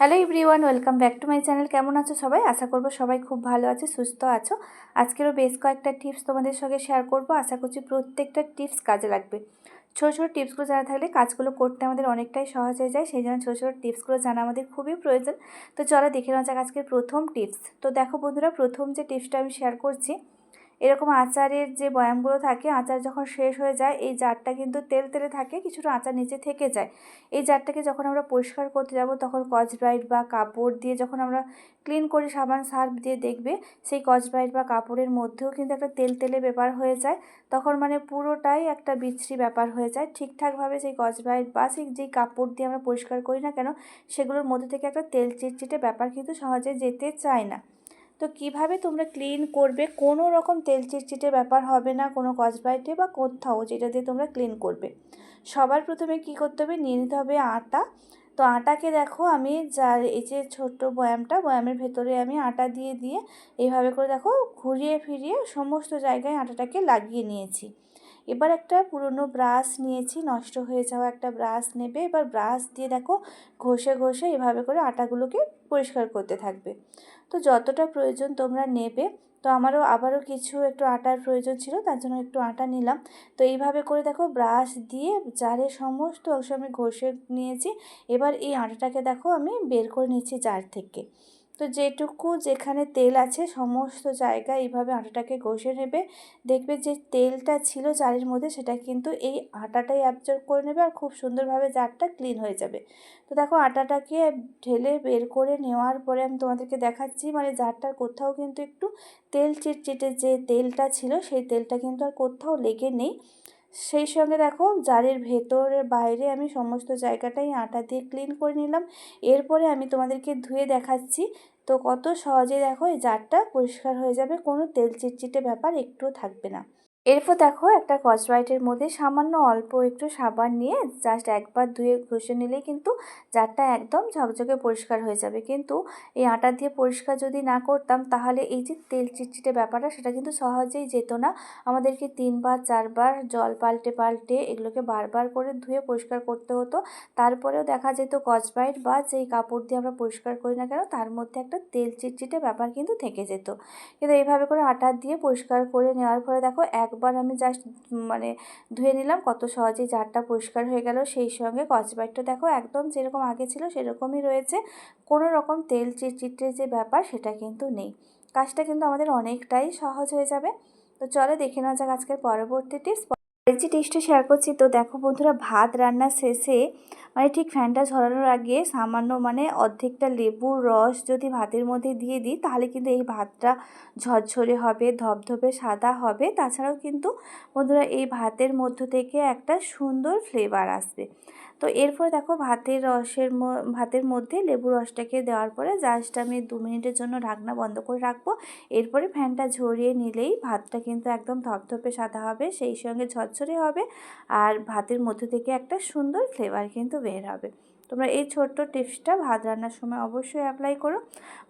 Hello everyone welcome back to my channel কেমন আছো সবাই? আশা করব সবাই খুব ভালো আছে, সুস্থ আছো। আজকেরও বেশ কয়েকটা টিপস তোমাদের সঙ্গে শেয়ার করব। আশা করছি প্রত্যেকটা টিপস কাজে লাগবে। ছোটো ছোটো টিপসগুলো জানা থাকলে কাজগুলো করতে আমাদের অনেকটাই সহজ হয়ে যায়, সেই জন্য ছোটো ছোটো টিপসগুলো জানা আমাদের খুবই প্রয়োজন। তো চলো দেখে নেওয়া যাক আজকের প্রথম টিপস তো দেখো বন্ধুরা, প্রথম যে টিপসটা আমি শেয়ার করছি এরকম আচারের যে বয়ামগুলো থাকে, আচার যখন শেষ হয়ে যায়, এই জারটা কিন্তু তেল তেলে থাকে, কিছুটা আচার নিচে থেকে যায়। এই জারটাকে যখন আমরা পরিষ্কার করতে যাব, তখন কচ ব্রাইট বা কাপড় দিয়ে যখন আমরা ক্লিন করি, সাবান, সার্ফ দিয়ে দেখবে, সেই কচ ব্রাইট বা কাপড়ের মধ্যেও কিন্তু একটা তেল তেলে ব্যাপার হয়ে যায়। তখন মানে পুরোটাই একটা বিচ্ছিরি ব্যাপার হয়ে যায়। ঠিকঠাকভাবে সেই কচ ব্রাইট বা সেই যেই কাপড় দিয়ে আমরা পরিষ্কার করি না কেন, সেগুলোর মধ্যে থেকে একটা তেল চিটচিটে ব্যাপার কিন্তু সহজে যেতে চায় না। তো কীভাবে তোমরা ক্লিন করবে? কোনো রকম তেল চিটচিটে ব্যাপার হবে না, কোনো কসবাইটে বা কোথাও যেটা দিয়ে তোমরা ক্লিন করবে। সবার প্রথমে কি করতে হবে? নিয়ে নিতে হবে আটা। তো আটাকে দেখো, আমি যার এই যে ছোট্ট বয়ামটা, বয়ামের ভেতরে আমি আটা দিয়ে দিয়ে এইভাবে করে দেখো, ঘুরিয়ে ফিরিয়ে সমস্ত জায়গায় আটাটাকে লাগিয়ে নিয়েছি। এবার একটা পুরনো ব্রাশ নিয়েছি, নষ্ট হয়ে যাওয়া একটা ব্রাশ নেবে। এবার ব্রাশ দিয়ে দেখো, ঘষে ঘষে এভাবে করে আটাগুলোকে পরিষ্কার করতে থাকবে। তো যতটা প্রয়োজন তোমরা নেবে, তো আমারও আবারও কিছু একটু আটার প্রয়োজন ছিল, তার জন্য একটু আটা নিলাম। তো এইভাবে করে দেখো, ব্রাশ দিয়ে জারে সমস্ত অংশ আমি ঘষে নিয়েছি। এবার এই আটাটাকে দেখো, আমি বের করে নিয়েছি জার থেকে। তো যেটুকু যেখানে তেল আছে সমস্ত জায়গায় এইভাবে আটাটাকে ঘষে নেবে। দেখবে যে তেলটা ছিল জারের মধ্যে সেটা কিন্তু এই আটাটাই অ্যাবজর্ব করে নেবে আর খুব সুন্দরভাবে জারটা ক্লিন হয়ে যাবে। তো দেখো আটাটাকে ঢেলে বের করে নেওয়ার পরে আমি তোমাদেরকে দেখাচ্ছি মানে জারটার কোথাও কিন্তু একটু তেল চিটচিটে যে তেলটা ছিল সেই তেলটা কিন্তু আর কোথাও লেগে নেই। সেই সঙ্গে দেখো জারের ভেতরে বাইরে আমি সমস্ত জায়গাটাই আটা দিয়ে ক্লিন করে নিলাম। এরপরে আমি তোমাদেরকে ধুয়ে দেখাচ্ছি। তো কত সহজে দেখো এই জারটা পরিষ্কার হয়ে যাবে, কোনো তেল চিটচিটে ব্যাপার একটুও থাকবে না। এরপর দেখো একটা কচব্রাইটের মধ্যে সামান্য অল্প একটু সাবান নিয়ে জাস্ট একবার ধুয়ে ঘষে নিলেই কিন্তু জারটা একদম ঝকঝকে পরিষ্কার হয়ে যাবে। কিন্তু এই আটা দিয়ে পরিষ্কার যদি না করতাম, তাহলে এই যে তেল চিটচিটে ব্যাপারটা, সেটা কিন্তু সহজেই যেত না। আমাদেরকে তিনবার, চারবার জল পাল্টে পাল্টে এগুলোকে বারবার করে ধুয়ে পরিষ্কার করতে হতো। তারপরেও দেখা যেত কচব্রাইট বা যেই কাপড় দিয়ে আমরা পরিষ্কার করি না কেন, তার মধ্যে একটা তেল চিটচিটে ব্যাপার কিন্তু থেকে যেত। কিন্তু এইভাবে করে আটা দিয়ে পরিষ্কার করে নেওয়ার ফলে দেখো এক একবার আমি জাস্ট মানে ধুয়ে নিলাম, কত সহজেই জারটা পরিষ্কার হয়ে গেল, সেই সঙ্গে কচবাইটটা দেখো, একদম যেরকম আগে ছিল সেরকমই রয়েছে। কোনো রকম তেল চিটচিটে যে ব্যাপার, সেটা কিন্তু নেই। কাজটা কিন্তু আমাদের অনেকটাই সহজ হয়ে যাবে। তো চলে দেখে নেওয়া যাক আজকের পরবর্তী টিপস যে টেস্টটা শেয়ার করছি, তো দেখো বন্ধুরা, ভাত রান্না শেষে মানে ঠিক ফ্যানটা ঝরানোর আগে সামান্য মানে অর্ধেকটা লেবুর রস যদি ভাতের মধ্যে দিয়ে দিই, তাহলে কিন্তু এই ভাতটা ঝরঝরে হবে, ধপধপে সাদা হবে। তাছাড়াও কিন্তু বন্ধুরা, এই ভাতের মধ্য থেকে একটা সুন্দর ফ্লেভার আসবে। তো এরপরে দেখো ভাতের রসের ভাতের মধ্যে লেবু রসটাকে দেওয়ার পরে জাস্ট আমি দু মিনিটের জন্য ঢাকনা বন্ধ করে রাখব। এরপরে ফ্যানটা ঝরিয়ে নিলেই ভাতটা কিন্তু একদম ধপধপে সাদা হবে, সেই সঙ্গে ঝরঝরে হবে আর ভাতের মধ্যে থেকে একটা সুন্দর ফ্লেভার কিন্তু বের হবে। তোমরা এই ছোট্ট টিপসটা ভাত রান্নার সময় অবশ্যই অ্যাপ্লাই করো।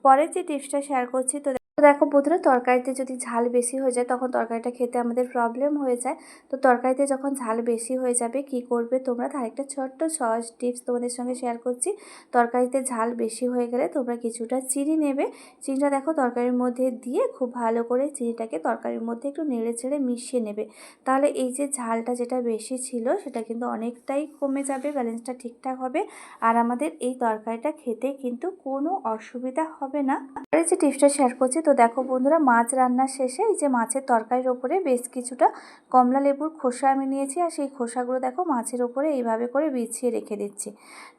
পরের যে টিপসটা শেয়ার করছি তো দেখো বন্ধুরা, তরকারিতে যদি ঝাল বেশি হয়ে যায়, তখন তরকারিটা খেতে আমাদের প্রবলেম হয়ে যায়। তো তরকারিতে যখন ঝাল বেশি হয়ে যাবে, কি করবে তোমরা? তার একটা ছোট্ট সহজ টিপস তোমাদের সঙ্গে শেয়ার করছি। তরকারিতে ঝাল বেশি হয়ে গেলে তোমরা কিছুটা চিনি নেবে। চিনিটা দেখো তরকারির মধ্যে দিয়ে খুব ভালো করে চিনিটাকে তরকারির মধ্যে একটু নেড়ে ছেড়ে মিশিয়ে নেবে। তাহলে এই যে ঝালটা যেটা বেশি ছিল, সেটা কিন্তু অনেকটাই কমে যাবে ব্যালেন্সটা ঠিকঠাক হবে। আর আমাদের এই তরকারিটা খেতে কিন্তু কোনো অসুবিধা হবে না। আর এই যে টিপসটা শেয়ার করছি তো দেখো বন্ধুরা, মাছ রান্নার শেষে এই যে মাছের তরকারির ওপরে বেশ কিছুটা কমলা লেবুর খোসা আমি নিয়েছি আর সেই খোসাগুলো দেখো মাছের ওপরে এইভাবে করে বিছিয়ে রেখে দিচ্ছি।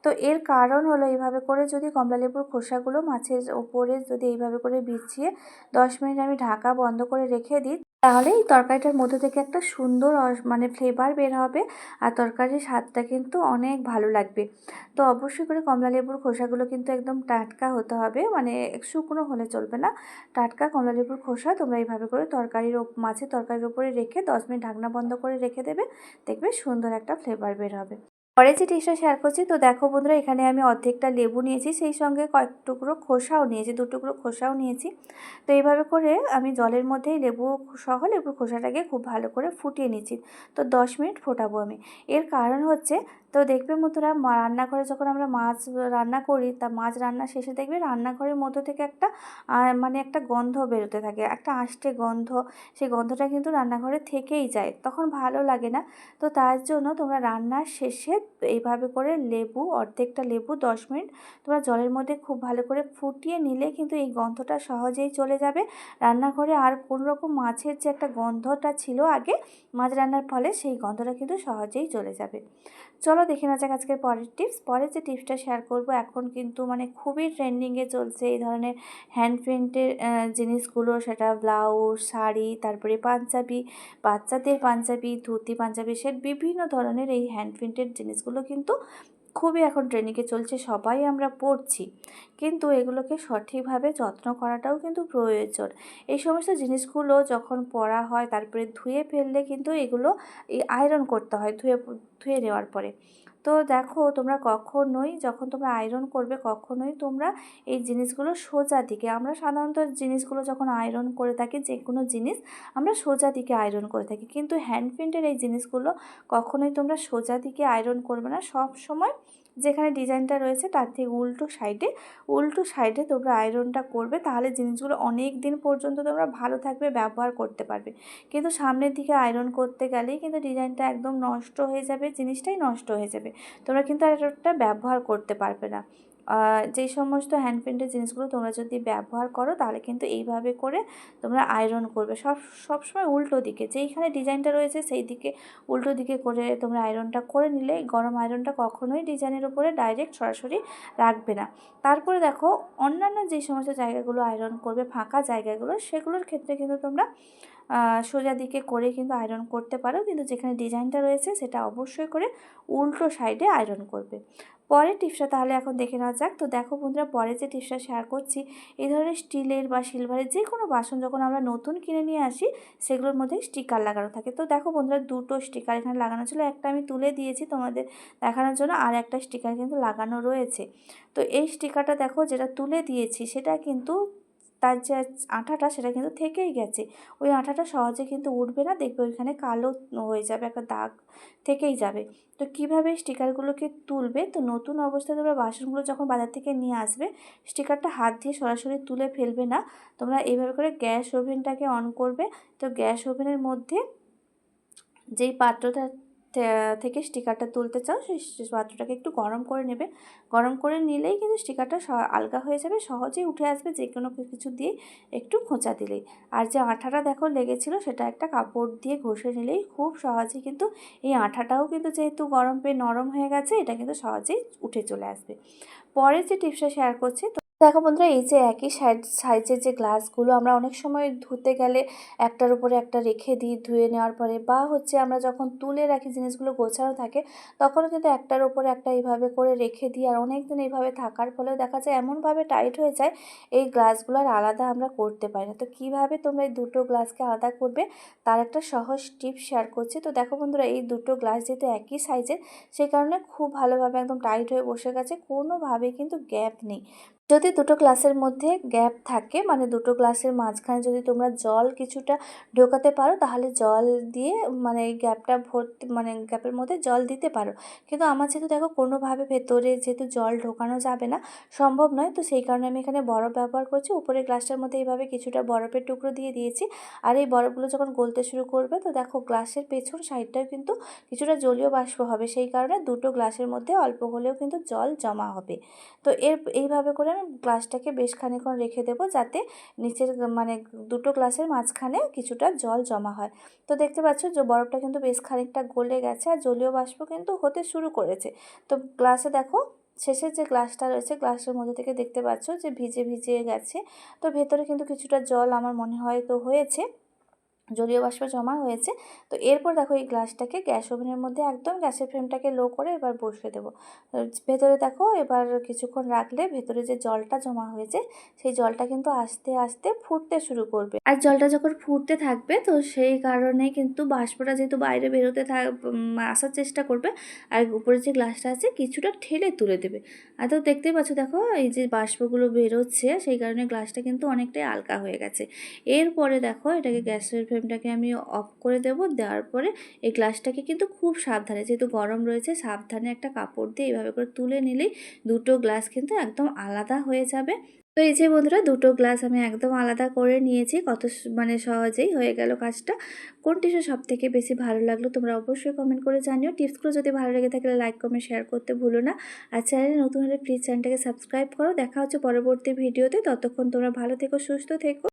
তো এর কারণ হলো এইভাবে করে যদি কমলা লেবুর খোসাগুলো মাছের ওপরে যদি এইভাবে করে বিছিয়ে দশ মিনিট আমি ঢাকা বন্ধ করে রেখে দিই তাহলে এই তরকারিটার মধ্যে থেকে একটা সুন্দর মানে ফ্লেভার বের হবে আর তরকারির স্বাদটা কিন্তু অনেক ভালো লাগবে। তো অবশ্যই করে কমলা লেবুর খোসাগুলো কিন্তু একদম টাটকা হতে হবে মানে শুকনো হলে চলবে না। টাটকা কমলা লেবুর খোসা তোমরা এইভাবে করে তরকারির মাছের তরকারির উপরে রেখে দশ মিনিট ঢাকনা বন্ধ করে রেখে দেবে, দেখবে সুন্দর একটা ফ্লেভার বের হবে। যে টিপসটা শেয়ার করছি, তো দেখো বন্ধুরা, এখানে আমি অর্ধেকটা লেবু নিয়েছি, সেই সঙ্গে কয়েক টুকরো খোসাও নিয়েছি, দু টুকরো খোসাও নিয়েছি। তো এইভাবে করে আমি জলের মধ্যেই লেবু সহ লেবুর খোসাটাকে খুব ভালো করে ফুটিয়ে নিয়েছি তো দশ মিনিট ফোটাবো আমি। এর কারণ হচ্ছে তো দেখবে বন্ধুরা রান্নাঘরে যখন আমরা মাছ রান্না করি, তা মাছ রান্না শেষে দেখবে রান্নাঘরের মধ্য থেকে একটা মানে একটা গন্ধ বেরোতে থাকে, একটা আষ্টে গন্ধ, সেই গন্ধটা কিন্তু রান্নাঘরে থেকেই যায়, তখন ভালো লাগে না। তো তার জন্য তোমরা রান্নার শেষে এইভাবে করে লেবু, অর্ধেকটা লেবু, দশ মিনিট, তোমরা জলের মধ্যে খুব ভালো করে ফুটিয়ে নিলে কিন্তু এই গন্ধটা সহজেই চলে যাবে। রান্নাঘরে আর কোনো রকম মাছের যে একটা গন্ধটা ছিল আগে, মাছ রান্নার ফলে সেই গন্ধটা কিন্তু সহজেই চলে যাবে। চলো দেখে না যাক আজকের পরের টিপস পরের যে টিপসটা শেয়ার করব, এখন কিন্তু মানে খুবই ট্রেন্ডিংয়ে চলছে এই ধরনের হ্যান্ড প্রিন্টের জিনিসগুলো। সেটা ব্লাউজ শাড়ি, তারপরে পাঞ্জাবি, বাচ্চাদের পাঞ্জাবি, ধুতি পাঞ্জাবি, সে বিভিন্ন ধরনের এই হ্যান্ড প্রিন্টের জিনিসগুলো কিন্তু খুবই এখন ট্রেনিংয়ে চলছে। সবাই আমরা পড়ছি কিন্তু এগুলোকে সঠিকভাবে যত্ন করাটাও কিন্তু প্রয়োজন। এই সমস্ত জিনিসগুলো যখন পরা হয়, তারপরে ধুয়ে ফেললে কিন্তু এগুলো আয়রন করতে হয়, ধুয়ে ধুয়ে নেওয়ার পরে। তো দেখো, তোমরা কখনোই যখন তোমরা আয়রন করবে, কখনোই তোমরা এই জিনিসগুলো সোজা দিকে, আমরা সাধারণত জিনিসগুলো যখন আয়রন করে থাকি যে কোনো জিনিস আমরা সোজা দিকে আয়রন করে থাকি। কিন্তু হ্যান্ড প্রিন্টের এই জিনিসগুলো কখনোই তোমরা সোজা দিকে আয়রন করবে না। সব সময় যেখানে ডিজাইনটা রয়েছে তার থেকে উল্টো সাইডে উল্টো সাইডে তোমরা আয়রনটা করবে, তাহলে জিনিসগুলো অনেক দিন পর্যন্ত তোমরা ভালো থাকবে, ব্যবহার করতে পারবে। কিন্তু সামনের দিকে আয়রন করতে গেলেই কিন্তু ডিজাইনটা একদম নষ্ট হয়ে যাবে, জিনিসটাই নষ্ট হয়ে যাবে। তোমরা কিন্তু আর এটা ব্যবহার করতে পারবে না। যেই সমস্ত হ্যান্ড প্রিন্টের জিনিসগুলো তোমরা যদি ব্যবহার করো, তাহলে কিন্তু এইভাবে করে তোমরা আয়রন করবে। সব সবসময় উল্টো দিকে, যেইখানে ডিজাইনটা রয়েছে সেই দিকে, উল্টো দিকে করে তোমরা আয়রনটা করে নিলে, গরম আয়রনটা কখনোই ডিজাইনের উপরে ডাইরেক্ট সরাসরি রাখবে না। তারপরে দেখো, অন্যান্য যে সমস্ত জায়গাগুলো আয়রন করবে, ফাঁকা জায়গাগুলো, সেগুলোর ক্ষেত্রে কিন্তু তোমরা সোজা দিকে করে কিন্তু আয়রন করতে পারো। কিন্তু যেখানে ডিজাইনটা রয়েছে, সেটা অবশ্যই করে উল্টো সাইডে আয়রন করবে। পরের টিপসটা তাহলে এখন দেখে নেওয়া যাক। তো দেখো বন্ধুরা, পরে যে টিপসটা শেয়ার করছি এই ধরনের স্টিলের বা সিলভারের যে কোনো বাসন যখন আমরা নতুন কিনে নিয়ে আসি, সেগুলোর মধ্যে স্টিকার লাগানো থাকে। তো দেখো বন্ধুরা, দুটো স্টিকার এখানে লাগানো ছিল। একটা আমি তুলে দিয়েছি তোমাদের দেখানোর জন্য, আর একটা স্টিকার কিন্তু লাগানো রয়েছে। তো এই স্টিকারটা দেখো, যেটা তুলে দিয়েছি, সেটা কিন্তু তার যে আঠাটা সেটা কিন্তু থেকেই গেছে। ওই আঠাটা সহজে কিন্তু উঠবে না, দেখবে ওইখানে কালো হয়ে যাবে, একটা দাগ থেকেই যাবে। তো কীভাবে স্টিকারগুলোকে তুলবে? তো নতুন অবস্থায় তোমরা বাসনগুলো যখন বাজার থেকে নিয়ে আসবে, স্টিকারটা হাত দিয়ে সরাসরি তুলে ফেলবে না। তোমরা এইভাবে করে গ্যাস ওভেনটাকে অন করবে। তো গ্যাস ওভেনের মধ্যে যেই পাত্রটা থেকে স্টিকারটা তুলতে চাও, সেই পাত্রটাকে একটু গরম করে নেবে। গরম করে নিলেই কিন্তু স্টিকারটা আলগা হয়ে যাবে, সহজেই উঠে আসবে যে কোনো কিছু দিয়ে একটু খোঁচা দিলেই। আর যে আঠাটা দেখো লেগেছিল, সেটা একটা কাপড় দিয়ে ঘষে নিলেই খুব সহজেই কিন্তু এই আঠাটাও কিন্তু যেহেতু গরম পেয়ে নরম হয়ে গেছে, এটা কিন্তু সহজেই উঠে চলে আসবে। পরের যে টিপসটা শেয়ার করছি দেখো বন্ধুরা, এই যে একই সাইড, সাইজের যে গ্লাসগুলো আমরা অনেক সময় ধুতে গেলে একটার উপরে একটা রেখে দিই ধুয়ে নেওয়ার পরে, বা হচ্ছে আমরা যখন তুলে রাখি জিনিসগুলো গোছানো থাকে, তখনও কিন্তু একটার উপরে একটা এইভাবে করে রেখে দিই। আর অনেক দিন এইভাবে থাকার ফলেও দেখা যায় এমনভাবে টাইট হয়ে যায়, এই গ্লাসগুলো আর আলাদা আমরা করতে পারি না। তো কীভাবে তোমরা এই দুটো গ্লাসকে আলাদা করবে, তার একটা সহজ টিপ শেয়ার করছি। তো দেখো বন্ধুরা, এই দুটো গ্লাস যেহেতু একই সাইজের, সেই কারণে খুব ভালোভাবে একদম টাইট হয়ে বসে গেছে কোনোভাবেই কিন্তু গ্যাপ নেই। যদি দুটো গ্লাসের মধ্যে গ্যাপ থাকে মানে দুটো গ্লাসের মাঝখানে যদি তোমরা জল কিছুটা ঢোকাতে পারো, তাহলে জল দিয়ে মানে গ্যাপটা ভর্তি মানে গ্যাপের মধ্যে জল দিতে পারো। কিন্তু আমার যেহেতু দেখো কোনোভাবে ভেতরে যেহেতু জল ঢোকানো যাবে না, সম্ভব নয়। তো সেই কারণে আমি এখানে বরফ ব্যবহার করছি। উপরে গ্লাসটার মধ্যে এইভাবে কিছুটা বরফের টুকরো দিয়ে দিয়েছি। আর এই বরফগুলো যখন গলতে শুরু করবে, তো দেখো গ্লাসের পেছন সাইডটাও কিন্তু কিছুটা জলীয় বাষ্প হবে। সেই কারণে দুটো গ্লাসের মধ্যে অল্প হলেও কিন্তু জল জমা হবে। তো এর, এইভাবে করে গ্লাসটাকে বেশ খানিক্ষণ রেখে দেবো যাতে নিচের মানে দুটো গ্লাসের মাঝখানে কিছুটা জল জমা হয়। তো দেখতে পাচ্ছ যে বরফটা কিন্তু বেশ খানিকটা গলে গেছে আর জলীয় বাষ্প কিন্তু হতে শুরু করেছে। তো গ্লাসে দেখো, শেষের যে গ্লাসটা রয়েছে, গ্লাসের মধ্যে থেকে দেখতে পাচ্ছ যে ভিজে ভিজে গেছে। তো ভেতরে কিন্তু কিছুটা জল আমার মনে হয় তো হয়েছে। জলীয় বাষ্প জমা হয়েছে, তো এরপর দেখো এই গ্লাসটাকে গ্যাস ওভেনের মধ্যে একদম গ্যাসের ফ্লেমটাকে লো করে এবার বসিয়ে দেবো। ভেতরে দেখো এবার কিছুক্ষণ রাখলে ভেতরে যে জলটা জমা হয়েছে, সেই জলটা কিন্তু আস্তে আস্তে ফুটতে শুরু করবে। আর জলটা যখন ফুটতে থাকবে, তো সেই কারণে কিন্তু বাষ্পটা যেহেতু বাইরে বেরোতে থাক আসার চেষ্টা করবে, আর উপরে যে গ্লাসটা আছে কিছুটা ঠেলে তুলে দেবে। আর তো দেখতেই পাচ্ছ দেখো এই যে বাষ্পগুলো বেরোচ্ছে, সেই কারণে গ্লাসটা কিন্তু অনেকটাই আলকা হয়ে গেছে। এরপরে দেখো এটাকে গ্যাসের ফ্লেমটাকে আমি অফ করে দেবো। দেওয়ার পরে এই গ্লাসটাকে কিন্তু খুব সাবধানে, যেহেতু গরম রয়েছে, সাবধানে একটা কাপড় দিয়ে এইভাবে করে তুলে নিলেই দুটো গ্লাস কিন্তু একদম আলাদা হয়ে যাবে। তো এই যে বন্ধুরা, দুটো গ্লাস আমি একদম আলাদা করে নিয়েছি। কত মানে সহজেই হয়ে গেল কাজটা। কোন সব থেকে বেশি ভালো লাগল তোমরা অবশ্যই কমেন্ট করে জানিও। টিপসগুলো যদি ভালো লেগে থাকলে লাইক কমেন্ট শেয়ার করতে ভুলো না। আর চ্যানেলে নতুন হলে প্লিজ চ্যানেলটাকে সাবস্ক্রাইব করো। দেখা হচ্ছে পরবর্তী ভিডিওতে ততক্ষণ তোমরা ভালো থেকো, সুস্থ থেকো।